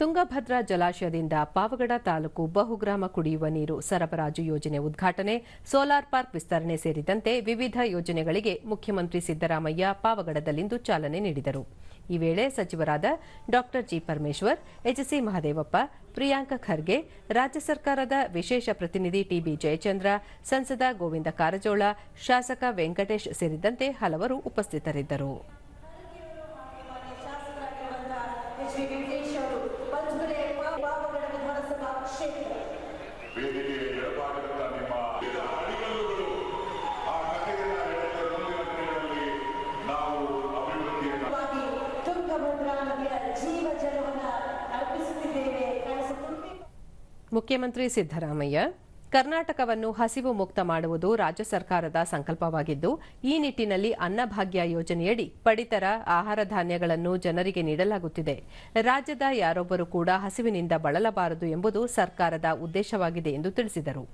ತುಂಗಭದ್ರಾ ಜಲಾಶಯದಿಂದ ಪಾವಗಡ ತಾಲೂಕು ಬಹುಗ್ರಾಮ ಕುಡಿಯುವ ನೀರು ಸರಬರಾಜು ಯೋಜನೆ ಉದ್ಘಾಟನೆ, ಸೋಲಾರ್ ಪಾರ್ಕ್ ವಿಸ್ತರಣೆ ಸೇರಿದಂತೆ ವಿವಿಧ ಯೋಜನೆಗಳಿಗೆ ಮುಖ್ಯಮಂತ್ರಿ ಸಿದ್ದರಾಮಯ್ಯ ಪಾವಗಡದಲ್ಲಿಂದು ಚಾಲನೆ ನೀಡಿದರು. ಈ ವೇಳೆ ಸಚಿವರಾದ Dr G Parameshwar H C Mahadevappa, Priyanka Kharge, ರಾಜ್ಯ ಸರ್ಕಾರದ ವಿಶೇಷ ಪ್ರತಿನಿಧಿ ಟಿಬಿ ಜಯಚಂದ್ರ, ಸಂಸದ ಗೋವಿಂದ ಕಾರಜೋಳ, ಶಾಸಕ ವೆಂಕಟೇಶ್ ಸೇರಿದಂತೆ ಹಲವರು ಉಪಸ್ಥಿತರಿದ್ದರು. ಮುಖ್ಯಮಂತ್ರಿ ಸಿದ್ದರಾಮಯ್ಯ, ಕರ್ನಾಟಕವನ್ನು ಹಸಿವು ಮುಕ್ತ ಮಾಡುವುದು ರಾಜ್ಯ ಸರ್ಕಾರದ ಸಂಕಲ್ಪವಾಗಿದ್ದು, ಈ ನಿಟ್ಟಿನಲ್ಲಿ ಅನ್ನಭಾಗ್ಯ ಯೋಜನೆಯಡಿ ಪಡಿತರ ಆಹಾರ ಧಾನ್ಯಗಳನ್ನು ಜನರಿಗೆ ನೀಡಲಾಗುತ್ತಿದೆ. ರಾಜ್ಯದ ಯಾರೊಬ್ಬರು ಕೂಡ ಹಸಿವಿನಿಂದ ಬಳಲಬಾರದು ಎಂಬುದು ಸರ್ಕಾರದ ಉದ್ದೇಶವಾಗಿದೆ ಎಂದು ತಿಳಿಸಿದರು.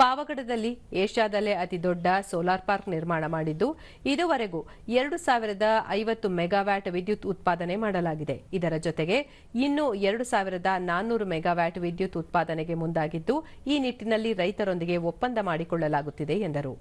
ಪಾವಗಡದಲ್ಲಿ ಏಷ್ಯಾದಲ್ಲೇ ಅತಿದೊಡ್ಡ ಸೋಲಾರ್ ಪಾರ್ಕ್ ನಿರ್ಮಾಣ ಮಾಡಿದ್ದು, ಇದುವರೆಗೂ ಎರಡು ಸಾವಿರದ ಐವತ್ತು ಮೆಗಾವ್ಯಾಟ್ ವಿದ್ಯುತ್ ಉತ್ಪಾದನೆ ಮಾಡಲಾಗಿದೆ. ಇದರ ಜೊತೆಗೆ ಇನ್ನೂ ಎರಡು ಸಾವಿರದ ನಾನ್ನೂರು ಮೆಗಾವ್ಯಾಟ್ ವಿದ್ಯುತ್ ಉತ್ಪಾದನೆಗೆ ಮುಂದಾಗಿದ್ದು, ಈ ನಿಟ್ಟಿನಲ್ಲಿ ರೈತರೊಂದಿಗೆ ಒಪ್ಪಂದ ಮಾಡಿಕೊಳ್ಳಲಾಗುತ್ತಿದೆ ಎಂದರು.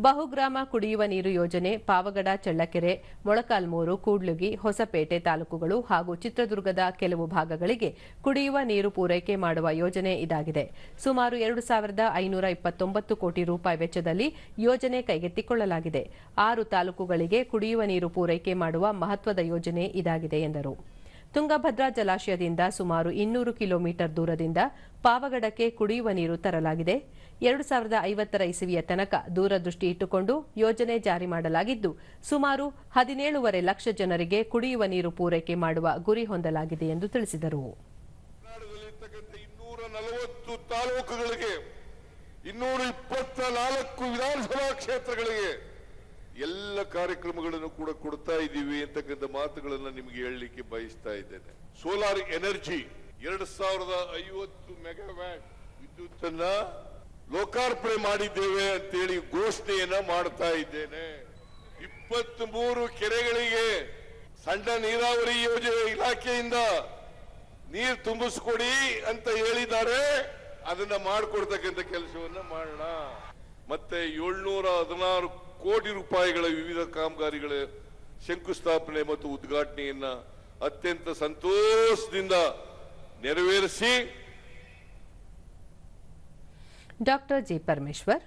ಬಹುಗ್ರಾಮ ಕುಡಿಯುವ ನೀರು ಯೋಜನೆ, ಪಾವಗಡ, ಚಳ್ಳಕೆರೆ, ಮೊಳಕಾಲ್ಮೂರು, ಕೂಡ್ಲುಗಿ, ಹೊಸಪೇಟೆ ತಾಲೂಕುಗಳು ಹಾಗೂ ಚಿತ್ರದುರ್ಗದ ಕೆಲವು ಭಾಗಗಳಿಗೆ ಕುಡಿಯುವ ನೀರು ಪೂರೈಕೆ ಮಾಡುವ ಯೋಜನೆ ಇದಾಗಿದೆ. ಸುಮಾರು ಎರಡು ಸಾವಿರದ ಐನೂರ ಇಪ್ಪತ್ತೊಂಬತ್ತು ಕೋಟಿ ರೂಪಾಯಿ ವೆಚ್ಚದಲ್ಲಿ ಯೋಜನೆ ಕೈಗೆತ್ತಿಕೊಳ್ಳಲಾಗಿದೆ. ಆರು ತಾಲೂಕುಗಳಿಗೆ ಕುಡಿಯುವ ನೀರು ಪೂರೈಕೆ ಮಾಡುವ ಮಹತ್ವದ ಯೋಜನೆ ಇದಾಗಿದೆ ಎಂದರು. ತುಂಗಭದ್ರಾ ಜಲಾಶಯದಿಂದ ಸುಮಾರು ಇನ್ನೂರು ಕಿಲೋಮೀಟರ್ ದೂರದಿಂದ ಪಾವಗಡಕ್ಕೆ ಕುಡಿಯುವ ನೀರು ತರಲಾಗಿದೆ. ಎರಡು ಸಾವಿರದ ಐವತ್ತರ ಇಸವಿಯ ತನಕ ದೂರದೃಷ್ಟಿ ಇಟ್ಟುಕೊಂಡು ಯೋಜನೆ ಜಾರಿ ಮಾಡಲಾಗಿದ್ದು, ಸುಮಾರು ಹದಿನೇಳೂವರೆ ಲಕ್ಷ ಜನರಿಗೆ ಕುಡಿಯುವ ನೀರು ಪೂರೈಕೆ ಮಾಡುವ ಗುರಿ ಹೊಂದಲಾಗಿದೆ ಎಂದು ತಿಳಿಸಿದರು. ಇನ್ನೂರ ಇಪ್ಪತ್ತ ನಾಲ್ಕು ವಿಧಾನಸಭಾ ಕ್ಷೇತ್ರಗಳಿಗೆ ಎಲ್ಲ ಕಾರ್ಯಕ್ರಮಗಳನ್ನು ಕೂಡ ಕೊಡ್ತಾ ಇದ್ದೀವಿ ಅಂತಕ್ಕಂಥ ಮಾತುಗಳನ್ನು ನಿಮಗೆ ಹೇಳಲಿಕ್ಕೆ ಬಯಸ್ತಾ ಇದ್ದೇನೆ. ಸೋಲಾರ್ ಎನರ್ಜಿ ಎರಡ್ ಸಾವಿರದ ಐವತ್ತು ಮೆಗಾವ್ಯಾಟ್ ವಿದ್ಯುತ್ ಅನ್ನ ಲೋಕಾರ್ಪಣೆ ಮಾಡಿದ್ದೇವೆ ಅಂತೇಳಿ ಘೋಷಣೆಯನ್ನ ಮಾಡ್ತಾ ಇದ್ದೇನೆ. ಇಪ್ಪತ್ತ್ ಮೂರು ಕೆರೆಗಳಿಗೆ ಸಣ್ಣ ನೀರಾವರಿ ಯೋಜನೆ ಇಲಾಖೆಯಿಂದ ನೀರು ತುಂಬಿಸ್ಕೊಡಿ ಅಂತ ಹೇಳಿದ್ದಾರೆ. ಅದನ್ನ ಮಾಡಿಕೊಡ್ತಕ್ಕಂಥ ಕೆಲಸವನ್ನ ಮಾಡೋಣ. ಮತ್ತೆ ಏಳ್ನೂರ ಹದಿನಾರು ಕೋಟಿ ರೂಪಾಯಿಗಳ ವಿವಿಧ ಕಾಮಗಾರಿಗಳ ಶಂಕುಸ್ಥಾಪನೆ ಮತ್ತು ಉದ್ಘಾಟನೆಯನ್ನ ಅತ್ಯಂತ ಸಂತೋಷದಿಂದ ನೆರವೇರಿಸಿ ಡಾಕ್ಟರ್ ಜಿ ಪರಮೇಶ್ವರ್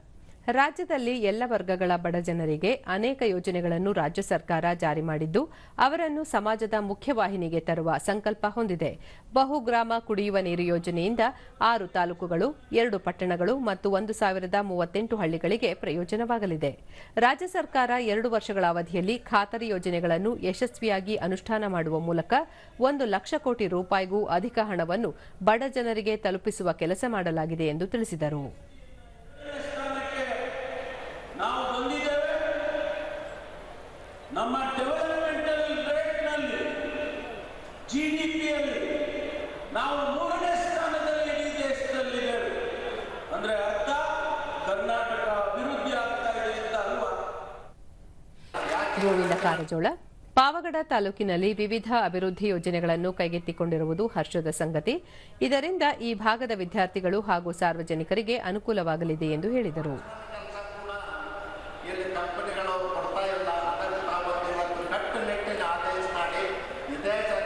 ರಾಜ್ಯದಲ್ಲಿ ಎಲ್ಲ ವರ್ಗಗಳ ಬಡ ಜನರಿಗೆ ಅನೇಕ ಯೋಜನೆಗಳನ್ನು ರಾಜ್ಯ ಸರ್ಕಾರ ಜಾರಿ ಮಾಡಿದ್ದು, ಅವರನ್ನು ಸಮಾಜದ ಮುಖ್ಯವಾಹಿನಿಗೆ ತರುವ ಸಂಕಲ್ಪ ಹೊಂದಿದೆ. ಬಹುಗ್ರಾಮ ಕುಡಿಯುವ ನೀರು ಯೋಜನೆಯಿಂದ ಆರು ತಾಲೂಕುಗಳು, ಎರಡು ಪಟ್ಟಣಗಳು ಮತ್ತು ಒಂದು ಸಾವಿರದ ಮೂವತ್ತೆಂಟು ಹಳ್ಳಿಗಳಿಗೆ ಪ್ರಯೋಜನವಾಗಲಿದೆ. ರಾಜ್ಯ ಸರ್ಕಾರ ಎರಡು ವರ್ಷಗಳ ಅವಧಿಯಲ್ಲಿ ಖಾತರಿ ಯೋಜನೆಗಳನ್ನು ಯಶಸ್ವಿಯಾಗಿ ಅನುಷ್ಠಾನ ಮಾಡುವ ಮೂಲಕ ಒಂದು ಲಕ್ಷ ಕೋಟಿ ರೂಪಾಯಿಗೂ ಅಧಿಕ ಹಣವನ್ನು ಬಡ ಜನರಿಗೆ ತಲುಪಿಸುವ ಕೆಲಸ ಮಾಡಲಾಗಿದೆ ಎಂದು ತಿಳಿಸಿದರು ನಾವು ಬಂದಿದ್ದೇವೆ ನಮ್ಮ ಡೆವಲಪ್ಮೆಂಟಲ್ ರೇಟ್ನಲ್ಲಿ ಜಿ ಡಿ ಪಿಯಲ್ಲಿ ನಾವು ಮೂರನೇ ಸ್ಥಾನದಲ್ಲಿ ಇಡೀ ದೇಶದಲ್ಲಿದ್ದೇವೆ ಅಂದ್ರೆ ಅರ್ಥ, ಕರ್ನಾಟಕ ಅಭಿವೃದ್ಧಿ ಆಗ್ತಾ ಇದೆ ಅಂತ ಅಲ್ವಾ? ಗೋವಿಂದ ಕಾರಜೋಳ? ಪಾವಗಡ ತಾಲೂಕಿನಲ್ಲಿ ವಿವಿಧ ಅಭಿವೃದ್ಧಿ ಯೋಜನೆಗಳನ್ನು ಕೈಗೆತ್ತಿಕೊಂಡಿರುವುದು ಹರ್ಷದ ಸಂಗತಿ. ಇದರಿಂದ ಈ ಭಾಗದ ವಿದ್ಯಾರ್ಥಿಗಳು ಹಾಗೂ ಸಾರ್ವಜನಿಕರಿಗೆ ಅನುಕೂಲವಾಗಲಿದೆ ಎಂದು ಹೇಳಿದರು. that